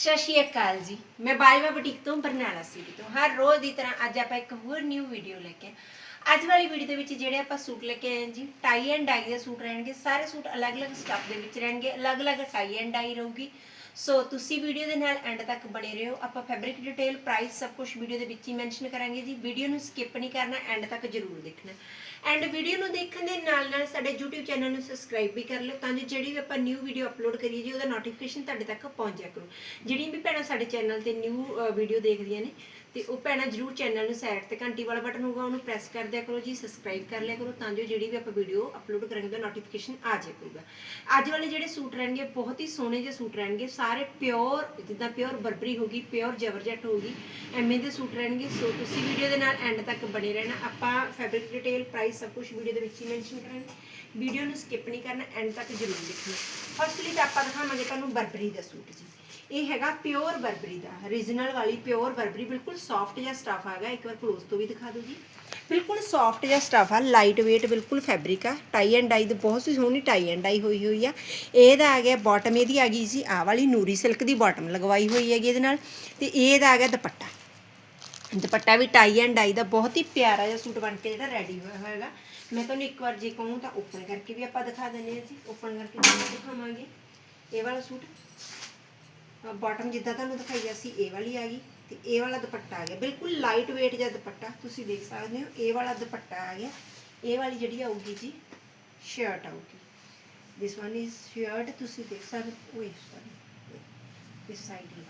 ਸਤਿ ਸ਼੍ਰੀ ਅਕਾਲ ਜੀ। ਮੈਂ ਬਾਜਵਾ ਬੁਟੀਕ ਤੋਂ ਬਰਨਾਲਾ ਸਿਟੀ ਤੋਂ। ਹਰ ਰੋਜ਼ ਦੀ ਤਰ੍ਹਾਂ ਅੱਜ ਆਪਾਂ ਇੱਕ ਹੋਰ ਨਿਊ ਵੀਡੀਓ ਲੈ ਕੇ ਅੱਜ ਵਾਲੀ ਵੀਡੀਓ ਦੇ ਵਿੱਚ ਜਿਹੜੇ ਆਪਾਂ ਸੂਟ ਲੈ ਕੇ ਆਏ ਜੀ ਟਾਈ ਐਂਡ ਡਾਈ ਦੇ ਸੂਟ ਰਹਿਣਗੇ। ਸਾਰੇ ਸੂਟ ਅਲੱਗ-ਅਲੱਗ ਸਟੱਫ ਦੇ ਵਿੱਚ ਰਹਿਣਗੇ। ਅਲੱਗ-ਅਲੱਗ ਟਾਈ ਐਂਡ ਡਾਈ ਰਹੂਗੀ। ਸੋ ਤੁਸੀਂ ਵੀਡੀਓ ਦੇ ਨਾਲ ਐਂਡ ਤੱਕ ਬਣੇ ਰਹੋ। ਆਪਾਂ ਫੈਬਰਿਕ ਡਿਟੇਲ ਪ੍ਰਾਈਸ ਸਭ ਕੁਝ ਵੀਡੀਓ ਦੇ ਵਿੱਚ ਹੀ ਮੈਂਸ਼ਨ ਕਰਾਂਗੇ ਜੀ। ਵੀਡੀਓ ਨੂੰ ਸਕਿਪ ਨਹੀਂ ਕਰਨਾ ਐਂਡ ਤੱਕ ਜ਼ਰੂਰ ਦੇਖਣਾ। ਐਂਡ ਵੀਡੀਓ ਨੂੰ ਦੇਖਣ ਦੇ ਨਾਲ ਨਾਲ ਸਾਡੇ YouTube ਚੈਨਲ ਨੂੰ ਸਬਸਕ੍ਰਾਈਬ ਵੀ ਕਰ ਲਓ, ਤਾਂ ਜੋ ਜਿਹੜੀ ਵੀ ਆਪਾਂ ਨਿਊ ਵੀਡੀਓ ਅਪਲੋਡ ਕਰੀਏ ਜੀ, ਉਹਦਾ ਨੋਟੀਫਿਕੇਸ਼ਨ ਤੁਹਾਡੇ ਤੱਕ ਪਹੁੰਚ ਜਾਇਆ ਕਰੂ। ਜਿਹੜੀਆਂ ਵੀ ਭੈਣਾਂ ਸਾਡੇ ਚੈਨਲ ਤੇ ਨਿਊ ਵੀਡੀਓ ਦੇਖਦੀਆਂ ਨੇ ਤੇ ਉਹ ਭੈਣਾ ਜਰੂਰ ਚੈਨਲ ਨੂੰ ਸਾਈਡ ਤੇ ਘੰਟੀ ਵਾਲਾ ਬਟਨ ਹੋਊਗਾ, ਉਹਨੂੰ ਪ੍ਰੈਸ ਕਰ ਦਿਆ ਕਰੋ ਜੀ ਸਬਸਕ੍ਰਾਈਬ ਕਰ ਲਿਆ ਕਰੋ, ਤਾਂ ਜੋ ਜਿਹੜੀ ਵੀ ਆਪਾਂ ਵੀਡੀਓ ਅਪਲੋਡ ਕਰਾਂਗੇ, ਉਹਦਾ ਨੋਟੀਫਿਕੇਸ਼ਨ ਆ ਜਾਇਆ ਕਰੂਗਾ। ਅੱਜ ਵਾਲੇ ਜਿਹੜੇ ਸੂਟ ਰਹਿਣਗੇ, ਬਹੁਤ ਹੀ ਸੋਹਣੇ ਜਿਹੇ ਸੂਟ ਰਹਿਣਗੇ, ਸਾਰੇ ਪਿਓਰ ਜਿੱਦਾਂ ਪਿਓਰ ਬਰਬਰੀ ਹੋਗੀ ਪਿਓਰ ਜਵਰਜਟ ਹੋਗੀ ਐਵੇਂ ਦੇ ਸੂਟ ਰਹਿਣਗੇ ਸੋ ਤੁਸੀਂ ਵੀਡੀਓ ਦੇ ਨਾਲ ਐਂਡ ਤੱਕ ਬਣੇ ਰਹਿਣਾ। ਆਪਾਂ ਫੈਬਰਿਕ ਡਿਟੇਲ ਪ੍ਰਾਈਸ ਸਭ ਕੁਝ ਵੀਡੀਓ ਦੇ ਵਿੱਚ ਹੀ ਮੈਂਸ਼ਨ ਕਰਾਂਗੇ। ਵੀਡੀਓ ਨੂੰ ਸਕਿਪ ਨਹੀਂ ਕਰਨਾ ਐਂਡ ਤੱਕ ਜ਼ਰੂਰ ਦੇਖਣਾ। ਫਸਟਲੀ ਤਾਂ ਆਪਾਂ ਦਿਖਾਵਾਂਗੇ ਤੁਹਾਨੂੰ ਬਰਬਰੀ ਦਾ ਸੂਟ ਜੀ। ਇਹ ਹੈਗਾ ਪਿਓਰ ਬਰਬਰੀ ਦਾ ਰੀਜਨਲ ਵਾਲੀ ਪਿਓਰ ਬਰਬਰੀ, ਬਿਲਕੁਲ ਸੌਫਟ ਜਿਹਾ ਸਟਫ ਹੈਗਾ ਇੱਕ ਵਾਰ ਕਲੋਜ਼ ਤੋਂ ਵੀ ਦਿਖਾ ਦਿਓ ਜੀ। ਬਿਲਕੁਲ ਸੌਫਟ ਜਿਹਾ ਸਟਫ ਆ ਲਾਈਟ weight ਬਿਲਕੁਲ ਫੈਬਰਿਕ ਆ। ਟਾਈ ਐਂਡ ਡਾਈ ਦੀ ਬਹੁਤ ਹੀ ਸੋਹਣੀ ਟਾਈ ਐਂਡ ਡਾਈ ਹੋਈ ਹੋਈ ਆ। ਇਹਦਾ ਆ ਗਿਆ ਬਾਟਮ ਇਹਦੀ ਆ ਗਈ ਸੀ ਆਹ ਵਾਲੀ ਨੂਰੀ ਸਿਲਕ ਦੀ ਬਾਟਮ ਲਗਵਾਈ ਹੋਈ ਹੈਗੀ ਇਹਦੇ ਨਾਲ। ਤੇ ਇਹਦਾ ਆ ਗਿਆ ਦੁਪੱਟਾ। ਦੁਪੱਟਾ ਵੀ ਟਾਈ ਐਂਡ ਡਾਈ ਦਾ ਬਹੁਤ ਹੀ ਪਿਆਰਾ ਜਿਹਾ ਸੂਟ ਬਣ ਕੇ ਜਿਹੜਾ ਰੈਡੀ ਹੋਇਆ ਹੋਏਗਾ। ਮੈਂ ਤੁਹਾਨੂੰ ਇੱਕ ਵਾਰ ਜੇ ਕਹੂੰ ਤਾਂ ਓਪਨ ਕਰਕੇ ਵੀ ਆਪਾਂ ਦਿਖਾ ਦਿੰਦੇ ਹਾਂ ਜੀ। ਓਪਨ ਕਰਕੇ ਦਿਖਾਵਾਂਗੇ। ਇਹ ਵਾਲਾ ਸੂਟ ਬਾਟਮ ਜਿੱਦਾਂ ਤੁਹਾਨੂੰ ਦਿਖਾਈ ਸੀ ਇਹ ਵਾਲੀ ਆ ਗਈ ਤੇ ਇਹ ਵਾਲਾ ਦੁਪੱਟਾ ਆ ਗਿਆ। ਬਿਲਕੁਲ ਲਾਈਟ weight ਜਿਹਾ ਦੁਪੱਟਾ, ਤੁਸੀਂ ਦੇਖ ਸਕਦੇ ਹੋ, ਇਹ ਵਾਲਾ ਦੁਪੱਟਾ ਆ ਗਿਆ। ਇਹ ਵਾਲੀ ਜਿਹੜੀ ਆਊਗੀ ਜੀ ਸ਼ਰਟ ਆਊਗੀ। This one is shirt, ਤੁਸੀਂ ਦੇਖ ਸਕਦੇ ਹੋ, ਓਏ ਸੌਰੀ ਇਸ ਸਾਈਡ ਹੀ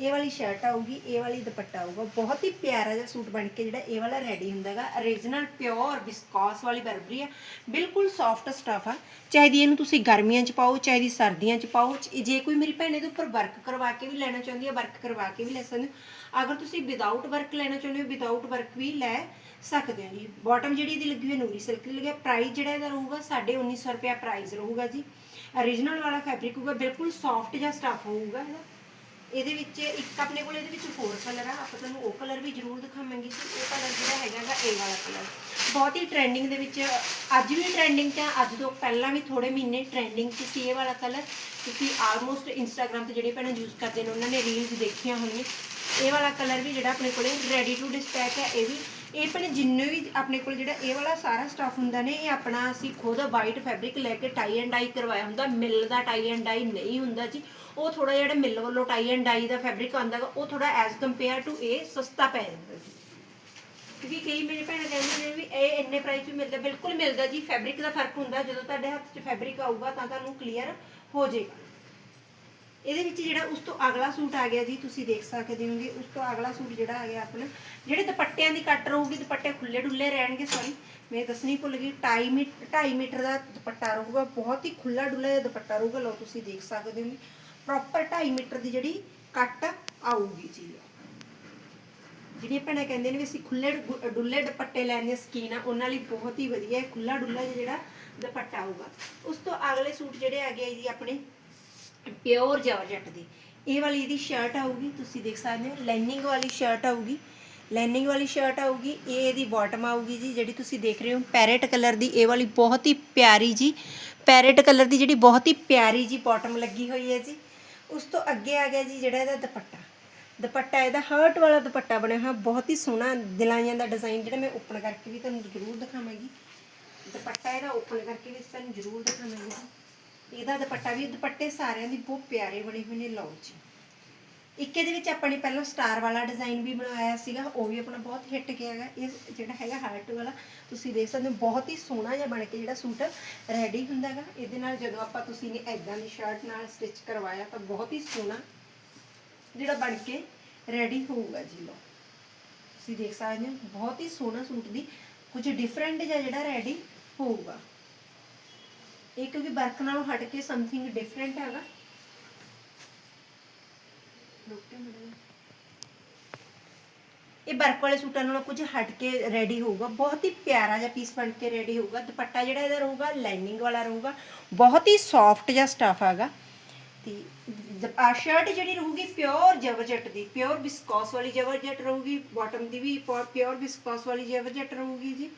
ਇਹ ਵਾਲੀ ਸ਼ਰਟ ਆਊਗੀ, ਇਹ ਵਾਲੀ ਦੁਪੱਟਾ ਆਊਗਾ। ਬਹੁਤ ਹੀ ਪਿਆਰਾ ਜਿਹਾ ਸੂਟ ਬਣ ਕੇ ਜਿਹੜਾ ਇਹ ਵਾਲਾ ਰੈਡੀ ਹੁੰਦਾਗਾ origignal ਪਿਓਰ ਵਿਸਕੋਸ ਵਾਲੀ ਬਰਬਰੀ ਆ ਬਿਲਕੁਲ ਸੌਫਟ ਸਟਫ ਆ। ਚਾਹੇ ਦੀ ਇਹਨੂੰ ਤੁਸੀਂ ਗਰਮੀਆਂ 'ਚ ਪਾਓ, ਚਾਹੇ ਦੀ ਸਰਦੀਆਂ 'ਚ ਪਾਓ ਜੇ ਕੋਈ ਮੇਰੀ ਭੈਣ ਇਹਦੇ ਉੱਪਰ ਵਰਕ ਕਰਵਾ ਕੇ ਵੀ ਲੈਣਾ ਚਾਹੁੰਦੀ ਆ ਵਰਕ ਕਰਵਾ ਕੇ ਵੀ ਲੈ ਸਕਦੇ ਹੋ। ਅਗਰ ਤੁਸੀਂ ਵਿਦਆਊਟ ਵਰਕ ਲੈਣਾ ਚਾਹੁੰਦੇ ਹੋ ਵਿਦਆਊਟ ਵਰਕ ਵੀ ਲੈ ਸਕਦੇ ਹੋ ਜੀ। ਬਾਟਮ ਜਿਹੜੀ ਇਹਦੀ ਲੱਗੀ ਹੋਈ ਨੂਰੀ ਸਿਲਕ ਦੀ ਲੱਗੀ ਹੈ। ਪ੍ਰਾਈਸ ਜਿਹੜਾ ਇਹਦਾ ਰਹੂਗਾ 1950 ਰੁਪਿਆ ਪ੍ਰਾਈਸ ਰਹੂਗਾ ਜੀ। Origignal ਵਾਲਾ ਫੈਬਰਿਕ ਹੋਊਗਾ, ਬਿਲਕੁਲ ਸੌਫਟ ਜਿਹਾ ਸਟਫ ਹੋਊਗਾ ਇਹਦਾ ਇਹਦੇ ਵਿੱਚ ਇੱਕ ਆਪਣੇ ਕੋਲ ਇਹਦੇ ਵਿੱਚ ਹੋਰ ਕਲਰ ਆ। ਆਪਾਂ ਤੁਹਾਨੂੰ ਉਹ ਕਲਰ ਵੀ ਜ਼ਰੂਰ ਦਿਖਾਵਾਂਗੇ ਕਿ ਉਹ ਕਲਰ ਜਿਹੜਾ ਹੈਗਾਗਾ ਇਹ ਵਾਲਾ ਕਲਰ ਬਹੁਤ ਹੀ ਟ੍ਰੈਂਡਿੰਗ ਦੇ ਵਿੱਚ, ਅੱਜ ਵੀ ਟ੍ਰੈਂਡਿੰਗ 'ਚ ਆ, ਅੱਜ ਤੋਂ ਪਹਿਲਾਂ ਵੀ ਥੋੜੇ ਮਹੀਨੇ ਟ੍ਰੈਂਡਿੰਗ 'ਚ ਸੀ ਇਹ ਵਾਲਾ ਕਲਰ ਕਿਉਂਕਿ ਆਲਮੋਸਟ ਇੰਸਟਾਗ੍ਰam ਤੇ ਜਿਹੜੇ ਭੈਣਾਂ ਯੂਜ਼ ਕਰਦੇ ਨੇ, ਉਹਨਾਂ ਨੇ ਰੀਲਸ ਦੇਖੀਆਂ ਹੋਣਗੀਆਂ ਇਹ ਵਾਲਾ ਕਲਰ ਵੀ ਜਿਹੜਾ ਆਪਣੇ ਕੋਲੇ ਰੈਡੀ ਟੂ ਡਿਸਪੈਚ ਹੈ ਇਹ ਵੀ ਇਹ ਆਪਣੇ ਜਿੰਨੇ ਵੀ ਆਪਣੇ ਕੋਲ ਜਿਹੜਾ ਇਹ ਵਾਲਾ ਸਾਰਾ ਸਟਾਫ ਹੁੰਦਾ ਨੇ, ਇਹ ਆਪਣਾ ਅਸੀਂ ਖੁਦ ਵਾਈਟ ਫੈਬਰਿਕ ਲੈ ਕੇ ਟਾਈ ਐਂਡ ਡਾਈ ਕਰਵਾਇਆ ਹੁੰਦਾ। ਮਿਲ ਦਾ ਟਾਈ ਐਂਡ ਡਾਈ ਨਹੀਂ ਹੁੰਦਾ ਜੀ। ਉਹ ਥੋੜਾ ਜਿਹੜਾ ਮਿਲ ਵੱਲੋਂ ਟਾਈ ਐਂਡ ਡਾਈ ਦਾ ਫੈਬਰਿਕ ਆਉਂਦਾ ਗਾ, ਉਹ ਥੋੜਾ ਐਜ਼ ਕੰਪੇਅਰ ਟੂ ਇਹ ਸਸਤਾ ਪੈ ਜਾਂਦਾ ਜੀ। ਕਿਉਂਕਿ ਕਈ ਮੇਰੇ ਭੈਣਾਂ ਕਹਿੰਦੇ ਨੇ ਵੀ ਇਹ ਇੰਨੇ ਪ੍ਰਾਈਸ 'ਚ ਮਿਲਦਾ, ਬਿਲਕੁਲ ਮਿਲਦਾ ਜੀ। ਫੈਬਰਿਕ ਦਾ ਫ਼ਰਕ ਹੁੰਦਾ, ਜਦੋਂ ਤੁਹਾਡੇ ਹੱਥ 'ਚ ਫੈਬਰਿਕ ਆਊਗਾ ਤਾਂ ਤੁਹਾਨੂੰ ਕਲੀਅਰ ਹੋ ਜਾਏਗਾ ਇਹਦੇ ਵਿੱਚ ਜਿਹੜਾ ਉਸ ਤੋਂ ਅਗਲਾ ਸੂਟ ਆ ਗਿਆ ਜੀ, ਤੁਸੀਂ ਦੇਖ ਸਕਦੇ ਹੋਗੇ, ਉਸ ਤੋਂ ਅਗਲਾ ਸੂਟ ਜਿਹੜਾ ਆ ਗਿਆ ਆਪਣਾ, ਜਿਹੜੇ ਦੁਪੱਟਿਆਂ ਦੀ ਕੱਟ ਰਹੂਗੀ, ਦੁਪੱਟੇ ਖੁੱਲੇ ਡੁੱਲੇ ਰਹਿਣਗੇ ਸੌਰੀ ਮੈਂ ਦੱਸਣੀ ਭੁੱਲ ਗਈ 2.5 ਮੀਟਰ 2.5 ਮੀਟਰ ਦਾ ਦੁਪੱਟਾ ਰਹੂਗਾ, ਬਹੁਤ ਹੀ ਖੁੱਲਾ ਡੁੱਲਾ ਜਿਹਾ ਦੁਪੱਟਾ ਰਹੂਗਾ, ਲਓ ਤੁਸੀਂ ਦੇਖ ਸਕਦੇ ਹੋ ਪ੍ਰੋਪਰ 2.5 ਮੀਟਰ ਦੀ ਜਿਹੜੀ ਕੱਟ ਆਊਗੀ ਜੀ। ਜਿਹੜੀਆਂ ਭੈਣਾਂ ਕਹਿੰਦੇ ਨੇ ਵੀ ਅਸੀਂ ਖੁੱਲੇ ਡੁੱਲੇ ਦੁਪੱਟੇ ਲੈਣੇ ਸਕੀਨ ਆ, ਉਹਨਾਂ ਲਈ ਬਹੁਤ ਹੀ ਵਧੀਆ ਹੈ ਖੁੱਲਾ ਡੁੱਲਾ ਜਿਹਾ ਜਿਹੜਾ ਦੁਪੱਟਾ ਆਊਗਾ। ਉਸ ਤੋਂ ਅਗਲੇ ਸੂਟ ਜਿਹੜੇ ਆ ਗਏ ਜੀ ਆਪਣੇ ਪਿਓਰ ਜਾਰਜਟ ਦੀ। ਇਹ ਵਾਲੀ ਇਹਦੀ ਸ਼ਰਟ ਆਊਗੀ, ਤੁਸੀਂ ਦੇਖ ਸਕਦੇ ਹੋ ਲਾਈਨਿੰਗ ਵਾਲੀ ਸ਼ਰਟ ਆਊਗੀ। ਲਾਈਨਿੰਗ ਵਾਲੀ ਸ਼ਰਟ ਆਊਗੀ, ਇਹ ਇਹਦੀ ਬਾਟਮ ਆਊਗੀ ਜੀ, ਜਿਹੜੀ ਤੁਸੀਂ ਦੇਖ ਰਹੇ ਹੋ ਪੈਰਟ ਕਲਰ ਦੀ, ਇਹ ਵਾਲੀ ਬਹੁਤ ਹੀ ਪਿਆਰੀ ਜੀ। ਪੈਰਟ ਕਲਰ ਦੀ ਜਿਹੜੀ ਬਹੁਤ ਹੀ ਪਿਆਰੀ ਜੀ ਬਾਟਮ ਲੱਗੀ ਹੋਈ ਹੈ ਜੀ। ਉਸ ਤੋਂ ਅੱਗੇ ਆ ਗਿਆ ਜੀ ਜਿਹੜਾ ਇਹਦਾ ਦੁਪੱਟਾ। ਦੁਪੱਟਾ, ਇਹਦਾ ਹਰਟ ਵਾਲਾ ਦੁਪੱਟਾ ਬਣਿਆ ਹੋਇਆ, ਬਹੁਤ ਹੀ ਸੋਹਣਾ ਦਿਲਾਈਆਂ ਦਾ ਡਿਜ਼ਾਈਨ ਜਿਹੜਾ ਮੈਂ ਓਪਨ ਕਰਕੇ ਵੀ ਤੁਹਾਨੂੰ ਜ਼ਰੂਰ ਦਿਖਾਵਾਂਗੀ। ਦੁਪੱਟਾ ਇਹਦਾ ਓਪਨ ਕਰਕੇ ਵੀ ਤੁਹਾਨੂੰ ਜ਼ਰੂਰ ਦਿਖਾਵਾਂਗੀ ਜੀ। ਇਹਦਾ ਦੁਪੱਟਾ ਵੀ, ਦੁਪੱਟੇ ਸਾਰਿਆਂ ਦੀ ਬਹੁਤ ਪਿਆਰੇ ਬਣੇ ਹੋਏ ਨੇ, ਲਓ ਜੀ। ਇੱਕ ਇਹਦੇ ਵਿੱਚ ਆਪਾਂ ਨੇ ਪਹਿਲਾਂ ਸਟਾਰ ਵਾਲਾ ਡਿਜ਼ਾਈਨ ਵੀ ਬਣਾਇਆ ਸੀਗਾ, ਉਹ ਵੀ ਆਪਣਾ ਬਹੁਤ ਹਿੱਟ ਗਿਆ ਹੈਗਾ। ਇਹ ਜਿਹੜਾ ਹੈਗਾ ਹਾਰਟ ਵਾਲਾ, ਤੁਸੀਂ ਦੇਖ ਸਕਦੇ ਹੋ, ਬਹੁਤ ਹੀ ਸੋਹਣਾ ਜਿਹਾ ਬਣ ਕੇ ਜਿਹੜਾ ਸੂਟ ਰੈਡੀ ਹੁੰਦਾ ਹੈਗਾ। ਇਹਦੇ ਨਾਲ ਜਦੋਂ ਆਪਾਂ ਤੁਸੀਂ ਨੇ ਐਦਾਂ ਦੀ ਸ਼ਰਟ ਨਾਲ ਸਟਿਚ ਕਰਵਾਇਆ, ਤਾਂ ਬਹੁਤ ਹੀ ਸੋਹਣਾ ਜਿਹੜਾ ਬਣ ਕੇ ਰੈਡੀ ਹੋਊਗਾ ਜੀ, ਲਓ। ਤੁਸੀਂ ਦੇਖ ਸਕਦੇ ਹੋ, ਬਹੁਤ ਹੀ ਸੋਹਣਾ ਸੂਟ ਦੀ ਕੁਝ ਡਿਫਰੈਂਟ ਜਿਹਾ ਜਿਹੜਾ ਰੈਡੀ ਹੋਊਗਾ। ਇਹ ਕਿਉਂਕਿ ਵਰਕ ਨਾਲੋਂ ਹਟ ਕੇ ਸਮਥਿੰਗ ਡਿਫਰੈਂਟ ਹੈਗਾ। ਇਹ ਵਰਕ ਵਾਲੇ ਸੂਟਾਂ ਨਾਲੋਂ ਕੁਝ ਹਟ ਕੇ ਰੈਡੀ ਹੋਊਗਾ। ਬਹੁਤ ਹੀ ਪਿਆਰਾ ਜਿਹਾ ਪੀਸ ਬਣ ਕੇ ਰੈਡੀ ਹੋਊਗਾ। ਦੁਪੱਟਾ ਜਿਹੜਾ ਇਹਦਾ ਰਹੂਗਾ ਲਾਈਨਿੰਗ ਵਾਲਾ ਰਹੂਗਾ। ਬਹੁਤ ਹੀ ਸੌਫਟ ਜਿਹਾ ਸਟਫ ਹੈਗਾ। ਤੇ ਆ ਸ਼ਰਟ ਜਿਹੜੀ ਰਹੂਗੀ ਪਿਓਰ ਜਵਰਜਟ ਦੀ। ਪਿਓਰ ਵਿਸਕੋਸ ਵਾਲੀ ਜਵਰਜਟ ਰਹੂਗੀ। ਬਾਟਮ ਦੀ ਵੀ ਪਿਓਰ ਵਿਸਕੋਸ ਵਾਲੀ ਜਵਰਜਟ ਰਹੂਗੀ ਜੀ।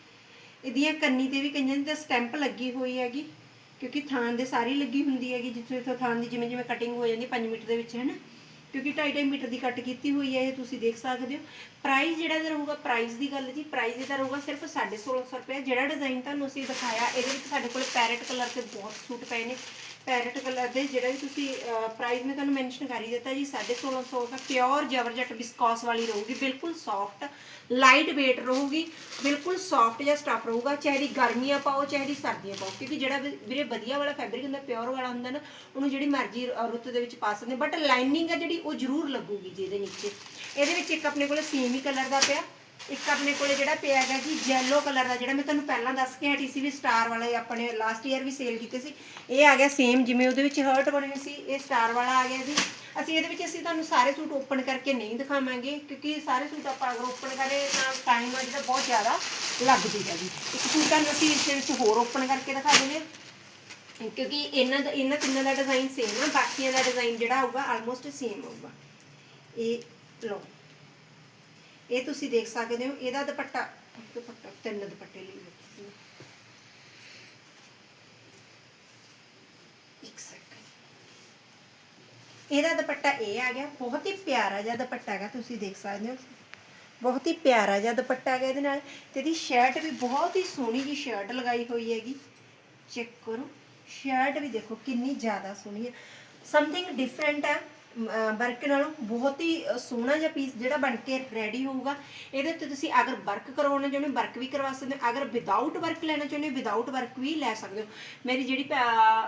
ਇਹਦੀਆਂ ਕੰਨੀ ਤੇ ਵੀ ਕਈਆਂ ਦੀ ਸਟੈਂਪ ਲੱਗੀ ਹੋਈ ਹੈਗੀ। ਕਿਉਂਕਿ ਥਾਨ ਦੇ ਸਾਰੀ ਲੱਗੀ ਹੁੰਦੀ ਹੈਗੀ, ਜਿੱਥੇ ਜਿੱਥੇ ਥਾਨ ਦੀ ਜਿਵੇਂ ਜਿਵੇਂ ਕਟਿੰਗ ਹੋ ਜਾਂਦੀ 5 ਮੀਟਰ ਦੇ ਵਿੱਚ ਹੈ ਨਾ ਕਿਉਂਕਿ 2.5 ਮੀਟਰ ਦੀ ਕੱਟ ਕੀਤੀ ਹੋਈ ਹੈ, ਇਹ ਤੁਸੀਂ ਦੇਖ ਸਕਦੇ ਹੋ। ਪ੍ਰਾਈਸ ਜਿਹੜਾ ਇਹਦਾ ਰਹੂਗਾ ਪ੍ਰਾਈਸ ਦੀ ਗੱਲ ਜੀ ਪ੍ਰਾਈਸ ਇਹਦਾ ਰਹੂਗਾ ਸਿਰਫ 1650 ਰੁਪਏ ਜਿਹੜਾ ਡਿਜ਼ਾਈਨ ਤੁਹਾਨੂੰ ਅਸੀਂ ਦਿਖਾਇਆ, ਇਹਦੇ ਵਿੱਚ ਸਾਡੇ ਕੋਲ ਪੈਰਟ ਕਲਰ ਦੇ ਬਹੁਤ ਸੂਟ ਪਏ ਨੇ। ਪੈਰਟ ਕਲਰ ਦੇ, ਜਿਹੜਾ ਵੀ ਤੁਸੀਂ ਪ੍ਰਾਈਸ ਮੈਂ ਤੁਹਾਨੂੰ ਮੈਂਸ਼ਨ ਕਰ ਹੀ ਦਿੱਤਾ ਜੀ 1650 ਦਾ ਪਿਓਰ ਜਵਰਜਟ ਵਿਸਕੋਸ ਵਾਲੀ ਰਹੂਗੀ, ਬਿਲਕੁਲ ਸੌਫਟ ਲਾਈਟ weight ਰਹੂਗੀ, ਬਿਲਕੁਲ ਸੌਫਟ ਜਿਹਾ ਸਟਫ ਰਹੂਗਾ, ਚਾਹੇ ਦੀ ਗਰਮੀਆਂ ਪਾਓ, ਚਾਹੇ ਦੀ ਸਰਦੀਆਂ ਪਾਓ, ਕਿਉਂਕਿ ਜਿਹੜਾ ਵੀ- ਵੀਰੇ ਵਧੀਆ ਵਾਲਾ ਫੈਬਰਿਕ ਹੁੰਦਾ ਪਿਓਰ ਵਾਲਾ ਹੁੰਦਾ ਨਾ, ਉਹਨੂੰ ਜਿਹੜੀ ਮਰਜ਼ੀ ਰੁੱਤ ਦੇ ਵਿੱਚ ਪਾ ਸਕਦੇ ਬਟ ਲਾਈਨਿੰਗ ਆ ਜਿਹੜੀ ਉਹ ਜ਼ਰੂਰ ਲੱਗੂਗੀ ਜੀ ਇਹਦੇ ਨੀਚੇ। ਇਹਦੇ ਵਿੱਚ ਇੱਕ ਆਪਣੇ ਕੋਲ ਸੇਮ ਕਲਰ ਦਾ ਪਿਆ ਇੱਕ ਆਪਣੇ ਕੋਲੇ ਜਿਹੜਾ ਪਿਆ ਹੈਗਾ ਜੀ, yellow ਕਲਰ ਦਾ ਜਿਹੜਾ ਮੈਂ ਤੁਹਾਨੂੰ ਪਹਿਲਾਂ ਦੱਸ ਕੇ ਹਟੀ ਸੀ ਵੀ ਸਟਾਰ ਵਾਲੇ ਆਪਣੇ ਲਾਸਟ ਈਅਰ ਵੀ ਸੇਲ ਕੀਤੇ ਸੀ। ਇਹ ਆ ਗਿਆ ਸੇਮ ਜਿਵੇਂ ਉਹਦੇ ਵਿੱਚ ਹਰਟ ਬਣੇ ਹੋਏ ਸੀ, ਇਹ ਸਟਾਰ ਵਾਲਾ ਆ ਗਿਆ ਜੀ। ਅਸੀਂ ਇਹਦੇ ਵਿੱਚ ਅਸੀਂ ਤੁਹਾਨੂੰ ਸਾਰੇ ਸੂਟ ਓਪਨ ਕਰਕੇ ਨਹੀਂ ਦਿਖਾਵਾਂਗੇ, ਕਿਉਂਕਿ ਸਾਰੇ ਸੂਟ ਆਪਾਂ ਅਗਰ ਓਪਨ ਕਰੇ ਤਾਂ ਟਾਈਮ ਆ ਜਿਹੜਾ ਬਹੁਤ ਜ਼ਿਆਦਾ ਲੱਗ ਜੇਗਾ ਜੀ। ਇੱਕ ਸੂਟ ਤੁਹਾਨੂੰ ਅਸੀਂ ਇਸ ਦੇ ਵਿੱਚ ਹੋਰ ਓਪਨ ਕਰਕੇ ਦਿਖਾ ਦਿੰਦੇ ਹਾਂ। ਕਿਉਂਕਿ ਇਹਨਾਂ ਦਾ, ਇਹਨਾਂ ਤਿੰਨਾਂ ਦਾ ਡਿਜ਼ਾਈਨ ਸੇਮ ਆ, ਬਾਕੀਆਂ ਦਾ ਡਿਜ਼ਾਈਨ ਜਿਹੜਾ ਆਊਗਾ ਆਲਮੋਸਟ ਸੇਮ ਆਊਗਾ ਇਹ ਲਓ। ਇਹ ਤੁਸੀਂ ਦੇਖ ਸਕਦੇ ਹੋ, ਇਹਦਾ ਦੁਪੱਟਾ ਦੁਪੱਟਾ, ਤਿੰਨ ਦੁਪੱਟੇ ਲਈ ਬੈਠੀ ਇੱਕ ਸੈਕਿੰਡ ਇਹਦਾ ਦੁਪੱਟਾ ਇਹ ਆ ਗਿਆ, ਬਹੁਤ ਹੀ ਪਿਆਰਾ ਜਿਹਾ ਦੁਪੱਟਾ ਹੈਗਾ, ਤੁਸੀਂ ਦੇਖ ਸਕਦੇ ਹੋ। ਬਹੁਤ ਹੀ ਪਿਆਰਾ ਜਿਹਾ ਦੁਪੱਟਾ ਹੈਗਾ ਇਹਦੇ ਨਾਲ। ਤੇ ਇਹਦੀ ਸ਼ਰਟ ਵੀ ਬਹੁਤ ਹੀ ਸੋਹਣੀ ਜੀ ਸ਼ਰਟ ਲਗਾਈ ਹੋਈ ਹੈਗੀ। ਚੈੱਕ ਕਰੋ ਸ਼ਰਟ ਵੀ ਦੇਖੋ ਕਿੰਨੀ ਜ਼ਿਆਦਾ ਸੋਹਣੀ ਹੈ। ਸਮਥਿੰਗ ਡਿਫਰੈਂਟ ਹੈ। ਵਰਕ ਨਾਲੋਂ ਬਹੁਤ ਹੀ ਸੋਹਣਾ ਜਿਹਾ ਪੀਸ ਜਿਹੜਾ ਬਣ ਕੇ ਰੈਡੀ ਹੋਊਗਾ। ਇਹਦੇ ਉੱਤੇ ਤੁਸੀਂ ਅਗਰ ਵਰਕ ਕਰਵਾਉਣਾ ਚਾਹੁੰਦੇ ਹੋ ਵਰਕ ਵੀ ਕਰਵਾ ਸਕਦੇ ਹੋ। ਅਗਰ ਵਿਦਆਊਟ ਵਰਕ ਲੈਣਾ ਚਾਹੁੰਦੇ ਹੋ ਵਿਦਆਊਟ ਵਰਕ ਵੀ ਲੈ ਸਕਦੇ ਹੋ। ਮੇਰੀ ਜਿਹੜੀ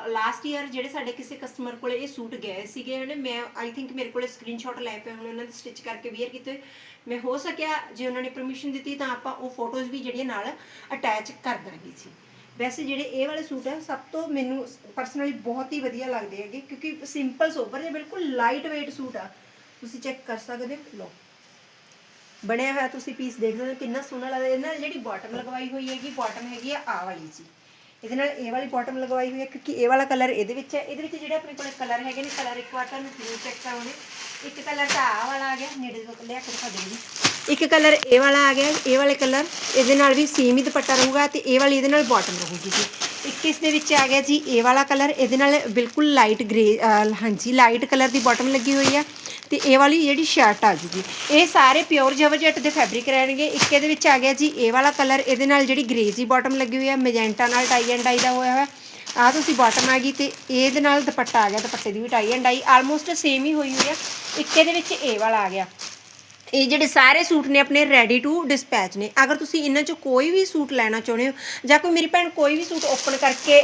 ਲਾਸਟ ਈਅਰ ਜਿਹੜੇ ਸਾਡੇ ਕਿਸੇ ਕਸਟਮਰ ਕੋਲੇ ਇਹ ਸੂਟ ਗਏ ਸੀਗੇ, ਉਹਨੇ ਮੈਂ ਆਈ ਥਿੰਕ ਮੇਰੇ ਕੋਲੇ ਸਕਰੀਨਸ਼ਾਟ ਲੈ ਪਏ ਹੁਣ, ਉਹਨਾਂ ਦੇ ਸਟਿਚ ਕਰਕੇ ਵੇਅਰ ਕੀਤੇ ਮੈਂ ਹੋ ਸਕਿਆ, ਜੇ ਉਹਨਾਂ ਨੇ ਪਰਮਿਸ਼ਨ ਦਿੱਤੀ ਤਾਂ ਆਪਾਂ ਉਹ ਫੋਟੋਜ਼ ਵੀ ਜਿਹੜੀਆਂ ਨਾਲ ਅਟੈਚ ਕਰ ਦਾਂਗੇ ਜੀ। ਵੈਸੇ ਜਿਹੜੇ ਇਹ ਵਾਲੇ ਸੂਟ ਹੈ ਸਭ ਤੋਂ ਮੈਨੂੰ ਪਰਸਨਲੀ ਬਹੁਤ ਹੀ ਵਧੀਆ ਲੱਗਦੇ ਹੈਗੇ, ਕਿਉਂਕਿ ਸਿੰਪਲ ਸੋਬਰ ਜਿਹਾ ਬਿਲਕੁਲ ਲਾਈਟ weight ਸੂਟ ਆ। ਤੁਸੀਂ ਚੈੱਕ ਕਰ ਸਕਦੇ ਹੋ। ਲਓ। ਬਣਿਆ ਹੋਇਆ ਤੁਸੀਂ ਪੀਸ ਦੇਖ ਸਕਦੇ ਹੋ, ਕਿੰਨਾ ਸੋਹਣਾ ਲੱਗਦਾ, ਇਹਨਾਂ ਨਾਲ ਜਿਹੜੀ ਬਾਟਮ ਲਗਵਾਈ ਹੋਈ ਹੈਗੀ ਬਾਟਮ ਹੈਗੀ ਆ ਆ ਵਾਲੀ ਜੀ। ਇਹਦੇ ਨਾਲ ਇਹ ਵਾਲੀ ਬਾਟਮ ਲਗਵਾਈ ਹੋਈ ਹੈ ਕਿਉਂਕਿ ਇਹ ਵਾਲਾ ਕਲਰ ਇਹਦੇ ਵਿੱਚ ਹੈ। ਇਹਦੇ ਵਿੱਚ ਜਿਹੜੇ ਆਪਣੇ ਕੋਲ ਕਲਰ ਹੈਗੇ ਨੇ ਕਲਰ ਇੱਕ ਵਾਰ ਤੁਹਾਨੂੰ ਜ਼ਰੂਰ ਚੈੱਕ ਕਰਾਉਣੇ। ਇੱਕ ਕਲਰ ਤਾਂ ਆ ਵਾਲਾ ਆ ਗਿਆ, ਨੇੜੇ ਤੋਂ ਲਿਆ ਕੇ ਦਿਖਾ ਦੇਣੀ ਇੱਕ ਕਲਰ ਇਹ ਵਾਲਾ ਆ ਗਿਆ, ਇਹ ਵਾਲੇ ਕਲਰ ਇਹਦੇ ਨਾਲ ਵੀ ਸੇਮ ਹੀ ਦੁਪੱਟਾ ਰਹੂਗਾ ਤੇ ਇਹ ਵਾਲੀ ਇਹਦੇ ਨਾਲ ਬਾਟਮ ਰਹੂਗੀ ਜੀ। ਇੱਕ ਇਸ ਦੇ ਵਿੱਚ ਆ ਗਿਆ ਜੀ, ਇਹ ਵਾਲਾ ਕਲਰ ਇਹਦੇ ਨਾਲ ਬਿਲਕੁਲ ਲਾਈਟ ਗ੍ਰੇ ਹਾਂਜੀ ਲਾਈਟ ਕਲਰ ਦੀ ਬਾਟਮ ਲੱਗੀ ਹੋਈ ਆ। ਤੇ ਇਹ ਵਾਲੀ ਜਿਹੜੀ ਸ਼ਰਟ ਆ ਜੂਗੀ, ਇਹ ਸਾਰੇ ਪਿਓਰ ਜਵਰਜਟ ਦੇ ਫੈਬਰਿਕ ਰਹਿਣਗੇ। ਇੱਕ ਇਹਦੇ ਵਿੱਚ ਆ ਗਿਆ ਜੀ, ਇਹ ਵਾਲਾ ਕਲਰ ਇਹਦੇ ਨਾਲ ਜਿਹੜੀ ਗ੍ਰੇਜ਼ੀ ਬਾਟਮ ਲੱਗੀ ਹੋਈ ਆ ਮੈਜੈਂਟਾ ਨਾਲ ਟਾਈ ਐਂਡ ਡਾਈ ਦਾ ਹੋਇਆ ਹੋਇਆ। ਆ ਤੁਸੀਂ ਬਾਟਮ ਆ ਗਈ ਤੇ ਇਹਦੇ ਨਾਲ ਦੁਪੱਟਾ ਆ ਗਿਆ, ਦੁਪੱਟੇ ਦੀ ਵੀ tie and dye almost same ਹੀ ਹੋਈ ਹੋਈ ਆ। ਇੱਕ ਇਹਦੇ ਵਿੱਚ ਇਹ ਵਾਲਾ ਆ ਗਿਆ। ਇਹ ਜਿਹੜੇ ਸਾਰੇ ਸੂਟ ਨੇ ਆਪਣੇ ਰੈਡੀ ਟੂ ਡਿਸਪੈਚ ਨੇ। ਅਗਰ ਤੁਸੀਂ ਇਹਨਾਂ ਚੋਂ ਕੋਈ ਵੀ ਸੂਟ ਲੈਣਾ ਚਾਹੁੰਦੇ ਹੋ, ਜਾਂ ਕੋਈ ਮੇਰੀ ਭੈਣ ਕੋਈ ਵੀ ਸੂਟ ਓਪਨ ਕਰਕੇ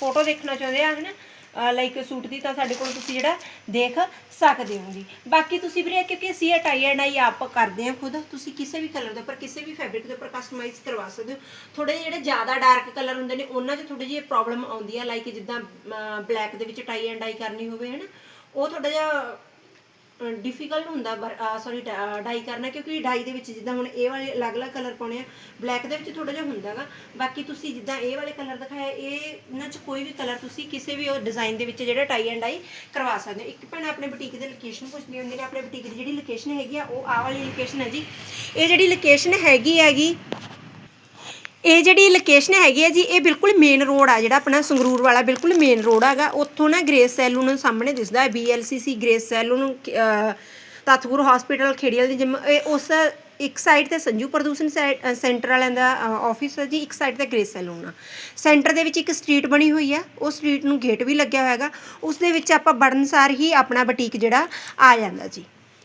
ਫੋਟੋ ਦੇਖਣਾ ਚਾਹੁੰਦੇ ਆ, ਹਨਾ? ਲਾਈਕ ਸੂਟ ਦੀ, ਤਾਂ ਸਾਡੇ ਕੋਲ ਤੁਸੀਂ ਜਿਹੜਾ ਦੇਖ ਸਕਦੇ ਹੋ ਜੀ। ਬਾਕੀ ਤੁਸੀਂ ਵੀਰੇ ਕਿਉਂਕਿ ਅਸੀਂ ਇਹ ਟਾਈ ਐਂਡ ਆਈ ਆਪ ਕਰਦੇ ਹਾਂ ਖੁਦ। ਤੁਸੀਂ ਕਿਸੇ ਵੀ ਕਲਰ ਦੇ ਉੱਪਰ, ਕਿਸੇ ਵੀ ਫੈਬਰਿਕ ਦੇ ਉੱਪਰ ਕਸਟਮਾਈਜ਼ ਕਰਵਾ ਸਕਦੇ ਹੋ। ਥੋੜੇ ਜਿਹੜੇ ਜ਼ਿਆਦਾ ਡਾਰਕ ਕਲਰ ਹੁੰਦੇ ਨੇ, ਉਹਨਾਂ 'ਚ ਥੋੜੀ ਜਿਹੀ ਪ੍ਰੋਬਲਮ ਆਉਂਦੀ ਆ ਲਾਈਕ ਜਿੱਦਾਂ ਬਲੈਕ ਦੇ ਵਿੱਚ ਟਾਈ ਐਂਡ ਆਈ ਕਰਨੀ ਹੋਵੇ ਹੈ ਨਾ ਉਹ ਥੋੜਾ ਜਿਹਾ ਡਿਫਿਕਲਟ ਹੁੰਦਾ ਸੌਰੀ ਡਾਈ ਕਰਨਾ, ਕਿਉਂਕਿ ਡਾਈ ਦੇ ਵਿੱਚ ਜਿੱਦਾਂ ਹੁਣ ਇਹ ਵਾਲੇ ਅਲੱਗ-ਅਲੱਗ ਕਲਰ ਪਾਉਣੇ ਆ ਬਲੈਕ ਦੇ ਵਿੱਚ ਥੋੜਾ ਜਿਹਾ ਹੁੰਦਾਗਾ ਬਾਕੀ ਤੁਸੀਂ ਜਿੱਦਾਂ ਇਹ ਵਾਲੇ ਕਲਰ ਦਿਖਾਇਆ ਇਹ ਇਹਨਾਂ 'ਚ ਕੋਈ ਵੀ ਕਲਰ ਤੁਸੀਂ ਕਿਸੇ ਵੀ ਉਹ ਡਿਜ਼ਾਈਨ ਦੇ ਵਿੱਚ ਜਿਹੜਾ ਟਾਈ ਐਂਡ ਡਾਈ ਕਰਵਾ ਸਕਦੇ ਹੋ। ਇੱਕ ਭੈਣ ਆਪਣੇ ਬੁਟੀਕ ਦੇ ਲੋਕੇਸ਼ਨ ਪੁੱਛਦੀ ਹੁੰਦੀ ਨੇ, ਆਪਣੇ ਬੁਟੀਕ ਦੀ ਜਿਹੜੀ ਲੋਕੇਸ਼ਨ ਹੈਗੀ ਆ, ਉਹ ਆਹ ਵਾਲੀ ਲੋਕੇਸ਼ਨ ਹੈ ਜੀ। ਇਹ ਜਿਹੜੀ ਲੋਕੇਸ਼ਨ ਹੈਗੀ ਹੈਗੀ ਇਹ ਜਿਹੜੀ ਲੋਕੇਸ਼ਨ ਹੈਗੀ ਹੈ ਜੀ, ਇਹ ਬਿਲਕੁਲ ਮੇਨ ਰੋਡ ਆ ਜਿਹੜਾ ਆਪਣਾ ਸੰਗਰੂਰ ਵਾਲਾ, ਬਿਲਕੁਲ ਮੇਨ ਰੋਡ ਹੈਗਾ। ਉੱਥੋਂ ਨਾ ਗ੍ਰੇਸ ਸੈਲੂਨ ਸਾਹਮਣੇ ਦਿਸਦਾ ਹੈ BLCC Grace salon Tatpur hospital Kheriwal ਦੀ ਜਿਮ, ਇਹ ਉਸ ਇੱਕ ਸਾਈਡ ਤੇ ਸੰਜੂ ਪ੍ਰਦੂਸ਼ਣ ਸੈਂਟਰ ਵਾਲਿਆਂ ਦਾ ਆਫਿਸ ਹੈ ਜੀ, ਇੱਕ ਸਾਈਡ ਤੇ ਗ੍ਰੇਸ ਸੈਲੂਨ ਆ। ਸੈਂਟਰ ਦੇ ਵਿੱਚ ਇੱਕ ਸਟਰੀਟ ਬਣੀ ਹੋਈ ਆ, ਉਹ ਸਟਰੀਟ ਨੂੰ ਗੇਟ ਵੀ ਲੱਗਿਆ ਹੋਇਆ ਹੈਗਾ। ਉਸ ਦੇ ਵਿੱਚ ਆਪਾਂ ਬੜਨ ਸਾਰ ਹੀ ਆਪਣਾ ਬੁਟੀਕ ਜਿਹੜਾ ਆ ਜਾਂਦਾ ਜੀ।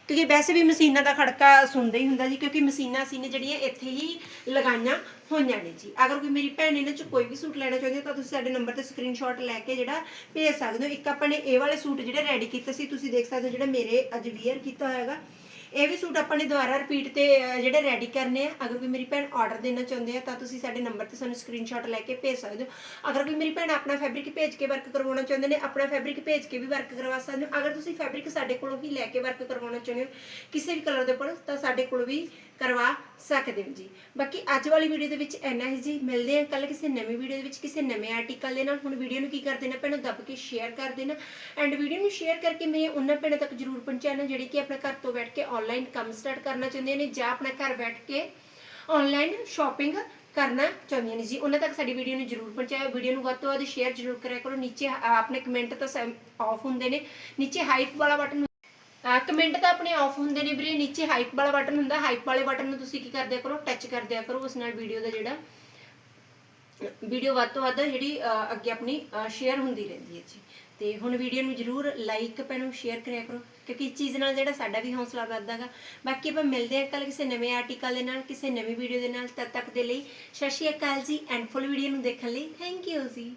ਕਿਉਂਕਿ ਵੈਸੇ ਵੀ ਮਸ਼ੀਨਾਂ ਦਾ ਖੜਕਾ ਸੁਣਦਾ ਹੀ ਹੁੰਦਾ ਜੀ, ਕਿਉਂਕਿ ਮਸ਼ੀਨਾਂ ਅਸੀਂ ਨੇ ਜਿਹੜੀਆਂ ਇੱਥੇ ਹੀ ਲਗਾਈਆਂ। ਹੋਈਆਂ ਨੇ ਜੀ। ਅਗਰ ਕੋਈ ਮੇਰੀ ਭੈਣ ਇਹਨਾਂ ਚ ਕੋਈ ਵੀ ਸੂਟ ਲੈਣਾ ਚਾਹੁੰਦੀ ਹੈ ਤਾਂ ਤੁਸੀਂ ਸਾਡੇ ਨੰਬਰ ਤੇ ਸਕਰੀਨਸ਼ਾਟ ਲੈ ਕੇ ਜਿਹੜਾ ਭੇਜ ਸਕਦੇ ਹੋ। ਇੱਕ ਆਪਾਂ ਨੇ ਇਹ ਵਾਲੇ ਸੂਟ ਜਿਹੜੇ ਰੈਡੀ ਕੀਤੇ ਸੀ, ਤੁਸੀਂ ਦੇਖ ਸਕਦੇ ਹੋ ਜਿਹੜਾ ਮੇਰੇ ਅੱਜ ਵੀਅਰ ਕੀਤਾ ਹੋਇਆ ਇਹ ਵੀ ਸੂਟ ਆਪਾਂ ਨੇ ਦੁਬਾਰਾ ਰਿਪੀਟ ਤੇ ਜਿਹੜੇ ਰੈਡੀ ਕਰਨੇ ਆ। ਅਗਰ ਕੋਈ ਮੇਰੀ ਭੈਣ ਆਰਡਰ ਦੇਣਾ ਚਾਹੁੰਦੇ ਆ ਤਾਂ ਤੁਸੀਂ ਸਾਡੇ ਨੰਬਰ ਤੇ ਸਾਨੂੰ ਸਕਰੀਨਸ਼ਾਟ ਲੈ ਕੇ ਭੇਜ ਸਕਦੇ ਹੋ। ਅਗਰ ਕੋਈ ਮੇਰੀ ਭੈਣ ਆਪਣਾ ਫੈਬਰਿਕ ਭੇਜ ਕੇ ਵਰਕ ਕਰਵਾਉਣਾ ਚਾਹੁੰਦੇ ਨੇ, ਆਪਣਾ ਫੈਬਰਿਕ ਭੇਜ ਕੇ ਵੀ ਵਰਕ ਕਰਵਾ ਸਕਦੇ ਹੋ। ਅਗਰ ਤੁਸੀਂ ਫੈਬਰਿਕ ਸਾਡੇ ਕੋਲੋਂ ਹੀ ਲੈ ਕੇ ਵਰਕ ਕਰਵਾਉਣਾ ਚਾਹੁੰਦੇ ਹੋ, ਕਿਸੇ ਵੀ ਕਲਰ ਦੇ ਉੱਪਰ, ਤਾਂ ਸਾਡੇ ਕੋਲ ਵੀ ਕਰਵਾ ਸਕਦੇ ਹੋ ਜੀ। ਬਾਕੀ ਅੱਜ ਵਾਲੀ ਵੀਡੀਓ ਦੇ ਵਿੱਚ ਇੰਨਾ ਹੀ ਜੀ। ਮਿਲਦੇ ਹਾਂ ਕੱਲ ਕਿਸੇ ਨਵੀਂ ਵੀਡੀਓ ਦੇ ਵਿੱਚ ਕਿਸੇ ਨਵੇਂ ਆਰਟੀਕਲ ਦੇ ਨਾਲ। ਹੁਣ ਵੀਡੀਓ ਨੂੰ ਕੀ ਕਰ ਦੇਣਾ? ਭੈਣੋ ਦੱਬ ਕੇ ਸ਼ੇਅਰ ਕਰ ਦੇਣਾ। ਐਂਡ ਵੀਡੀਓ ਨੂੰ ਸ਼ੇਅਰ ਕਰਕੇ ਮੇਰੇ ਉਹਨਾਂ ਭੈਣਾਂ ਤੱਕ ਜਰੂਰ ਪਹੁੰਚਾਉਣਾ ਜਿਹੜੀ ਕਿ ਆਪਣੇ ਘਰ ਤੋਂ ਬੈਠ ਕੇ ਆਨਲਾਈਨ ਕੰਮ ਸਟਾਰਟ ਕਰਨਾ ਚਾਹੁੰਦੀਆਂ ਨੇ ਜਾਂ ਆਪਣਾ ਘਰ ਬੈਠ ਕੇ ਆਨਲਾਈਨ ਸ਼ਾਪਿੰਗ ਕਰਨਾ ਚਾਹੁੰਦੀਆਂ ਨੇ ਜੀ। ਉਹਨਾਂ ਤੱਕ ਸਾਡੀ ਵੀਡੀਓ ਨੂੰ ਜਰੂਰ ਪਹੁੰਚਾਓ ਵੀਡੀਓ ਨੂੰ ਵੱਧ ਤੋਂ ਵੱਧ ਸ਼ੇਅਰ ਜਰੂਰ ਕਰਿਆ ਕਰੋ। ਨੀਚੇ ਅ, ਆਪਣੇ ਕਮੈਂਟ ਤਾਂ ਆਫ ਹੁੰਦੇ ਨੇ। ਨੀਚੇ ਹਾਈਪ ਵਾਲਾ ਬਟਨ ਕਮੈਂਟ ਤਾਂ ਆਪਣੇ ਆਫ ਹੁੰਦੇ ਨੇ ਵੀਰੇ, ਨੀਚੇ ਹਾਈਪ ਵਾਲਾ ਬਟਨ ਹੁੰਦਾ ਹਾਈਪ ਵਾਲੇ ਬਟਨ ਨੂੰ ਤੁਸੀਂ ਕੀ ਕਰਦਿਆ ਕਰੋ ਟੱਚ ਕਰਦਿਆ ਕਰੋ ਉਸ ਨਾਲ ਵੀਡੀਓ ਦਾ ਜਿਹੜਾ ਵੀਡੀਓ ਵੱਧ ਤੋਂ ਵੱਧ ਜਿਹੜੀ ਅੱਗੇ ਆਪਣੀ ਸ਼ੇਅਰ ਹੁੰਦੀ ਰਹਿੰਦੀ ਹੈ ਜੀ। ਤੇ ਹੁਣ ਵੀਡੀਓ ਨੂੰ ਜਰੂਰ ਲਾਈਕ ਪੈਨੋ ਸ਼ੇਅਰ ਕਰਿਆ ਕਰੋ, ਕਿਉਂਕਿ ਇਸ ਚੀਜ਼ ਨਾਲ ਜਿਹੜਾ ਸਾਡਾ ਵੀ ਹੌਸਲਾ ਵੱਧਦਾਗਾ ਬਾਕੀ ਆਪਾਂ ਮਿਲਦੇ ਹਾਂ ਕੱਲ ਕਿਸੇ ਨਵੇਂ ਆਰਟੀਕਲ ਦੇ ਨਾਲ, ਕਿਸੇ ਨਵੀਂ ਵੀਡੀਓ ਦੇ ਨਾਲ, ਤਦ ਤੱਕ ਦੇ ਲਈ ਸਤਿ ਸ਼੍ਰੀ ਅਕਾਲ ਜੀ ਐਂਡ ਫੁੱਲ ਵੀਡੀਓ ਨੂੰ ਦੇਖਣ ਲਈ ਥੈਂਕ ਯੂ ਜੀ।